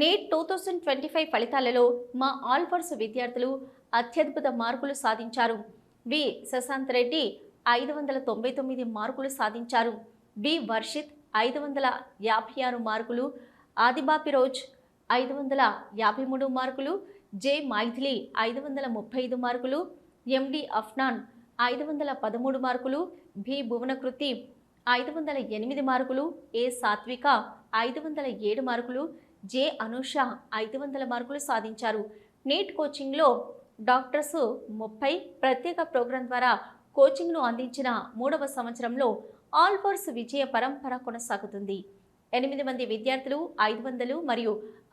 NEET two thousand twenty five ఫలితాలలో మా ఆల్ఫర్స్ విద్యార్థులు అత్యద్భుత మార్కులు సాధించారు. వి. శశాంత్ రెడ్డి ఐదు వందల తొంభై తొమ్మిది మార్కులు సాధించారు. బి వర్షిత్ ఐదు వందల యాభై ఆరు మార్కులు. ఆదిబాపిరోజ్ ఐదు వందల యాభై మూడు మార్కులు. జె. మైథిలి ఐదు వందల ముప్పై ఐదు మార్కులు. ఎండి అఫ్నాన్ ఐదు వందల పదమూడు మార్కులు. బి భువనకృతి ఐదు వందల ఎనిమిది మార్కులు. ఏ. సాత్విక ఐదు వందల ఏడు మార్కులు. జె అనూష ఐదు వందల మార్కులు సాధించారు. నీట్ కోచింగ్లో డాక్టర్స్ ముప్పై ప్రత్యేక ప్రోగ్రాం ద్వారా కోచింగ్ను అందించిన మూడవ సంవత్సరంలో ఆల్ ఫోర్స్ విజయ పరంపర కొనసాగుతుంది. ఎనిమిది మంది విద్యార్థులు ఐదు వందలు మరియు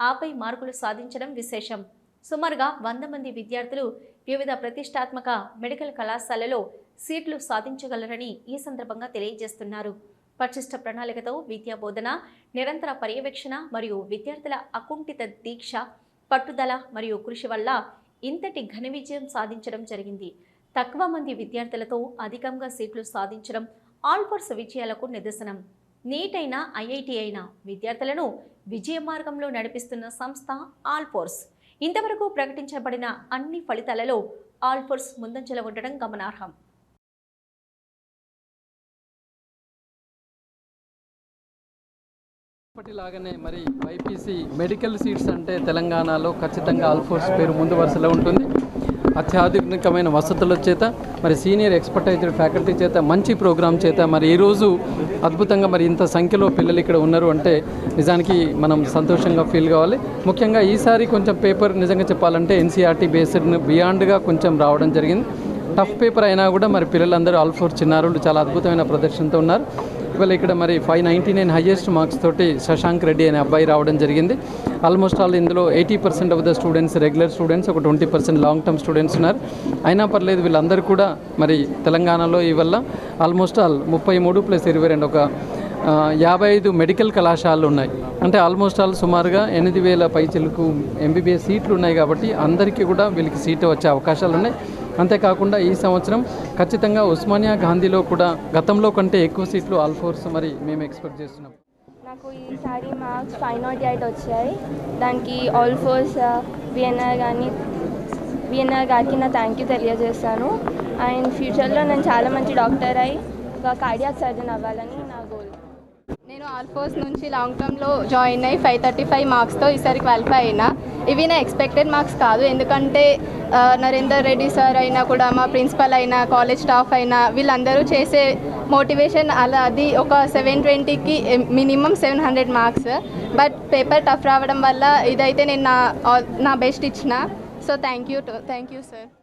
ఆపై మార్కులు సాధించడం విశేషం. సుమారుగా వంద మంది విద్యార్థులు వివిధ ప్రతిష్టాత్మక మెడికల్ కళాశాలలో సీట్లు సాధించగలరని ఈ సందర్భంగా తెలియజేస్తున్నారు. పటిష్ట ప్రణాళికతో విద్యా బోధన నిరంతర పర్యవేక్షణ మరియు విద్యార్థుల అకుంఠిత దీక్ష పట్టుదల మరియు కృషి వల్ల ఇంతటి ఘన విజయం సాధించడం జరిగింది. తక్కువ మంది విద్యార్థులతో అధికంగా సీట్లు సాధించడం ఆల్ఫోర్స్ విజయాలకు నిదర్శనం. నీట్ అయినా ఐఐటి అయినా విద్యార్థులను విజయ మార్గంలో నడిపిస్తున్న సంస్థ ఆల్ఫోర్స్ ఇంతవరకు ప్రకటించబడిన అన్ని ఫలితాలలో ఆల్ఫోర్స్ ముందంజలో ఉండడం గమనార్హం. ఇప్పటిలాగానే మరి వైపీసీ మెడికల్ సీట్స్ అంటే తెలంగాణలో ఖచ్చితంగా ఆల్ఫోర్స్ పేరు ముందు వరుసలో ఉంటుంది. అత్యాధునికమైన వసతుల చేత మరి సీనియర్ ఎక్స్పర్టైజ్డ్ ఫ్యాకల్టీ చేత మంచి ప్రోగ్రామ్ చేత మరి ఈరోజు అద్భుతంగా మరి ఇంత సంఖ్యలో పిల్లలు ఇక్కడ ఉన్నారు అంటే నిజానికి మనం సంతోషంగా ఫీల్ కావాలి. ముఖ్యంగా ఈసారి కొంచెం పేపర్ నిజంగా చెప్పాలంటే ఎన్సీఆర్టీ బేస్డ్ బియాండ్గా కొంచెం రావడం జరిగింది. టఫ్ పేపర్ అయినా కూడా మరి పిల్లలందరూ ఆల్ఫోర్ చిన్నారులు చాలా అద్భుతమైన ప్రదర్శనతో ఉన్నారు. ఇవాళ ఇక్కడ మరి five ninety nine highest marks తోటి శశాంక్ రెడ్డి అనే అబ్బాయి రావడం జరిగింది. ఆల్మోస్ట్ ఆల్ ఇందులో eighty percent of the students regular students ఒక twenty percent long term students ఉన్నారు. అయినా పర్లేదు వీళ్ళందరూ కూడా మరి తెలంగాణలో ఇవల్ల ఆల్మోస్ట్ ఆల్ ముప్పై మూడు ప్లస్ ఇరవై రెండు ఒక యాభై ఐదు మెడికల్ కళాశాలలు ఉన్నాయి. అంటే ఆల్మోస్ట్ ఆల్ సుమారుగా ఎనిమిది వేల పైచిలకు ఎంబీబీఎస్ సీట్లు ఉన్నాయి కాబట్టి అందరికీ కూడా వీళ్ళకి సీటు వచ్చే అవకాశాలు ఉన్నాయి. అంతేకాకుండా ఈ సంవత్సరం ఖచ్చితంగా ఉస్మానియా గాంధీలో కూడా గతంలో కంటే ఎక్కువ సీట్లు ఆల్ఫోర్స్ మరి మేము ఎక్స్పెక్ట్ చేస్తున్నాం. నాకు ఈసారి మార్క్స్ ఫైవ్ నాట్ ఎయిట్ వచ్చాయి. దానికి ఆల్ఫోర్స్ విఎన్ఆర్ కానీ విఎన్ఆర్ గారికి నా థ్యాంక్ యూ తెలియజేస్తాను అండ్ ఫ్యూచర్లో నేను చాలా మంచి డాక్టర్ అయ్యి ఒక కార్డియాక్ సర్జన్ అవ్వాలని నేను ఆల్ఫోర్స్ నుంచి లాంగ్ టర్మ్లో జాయిన్ అయ్యి ఫైవ్ థర్టీ ఫైవ్ మార్క్స్తో ఈసారి క్వాలిఫై అయినా. ఇవి నా ఎక్స్పెక్టెడ్ మార్క్స్ కాదు. ఎందుకంటే నరేందర్ రెడ్డి సార్ అయినా కూడా మా ప్రిన్సిపల్ అయినా కాలేజ్ స్టాఫ్ అయినా వీళ్ళందరూ చేసే మోటివేషన్ అలా అది ఒక సెవెన్ ట్వంటీకి minimum seven hundred marks. But paper tough రావడం వల్ల ఇదైతే నేను నా నా బెస్ట్ ఇచ్చిన. So thank you thank you sir.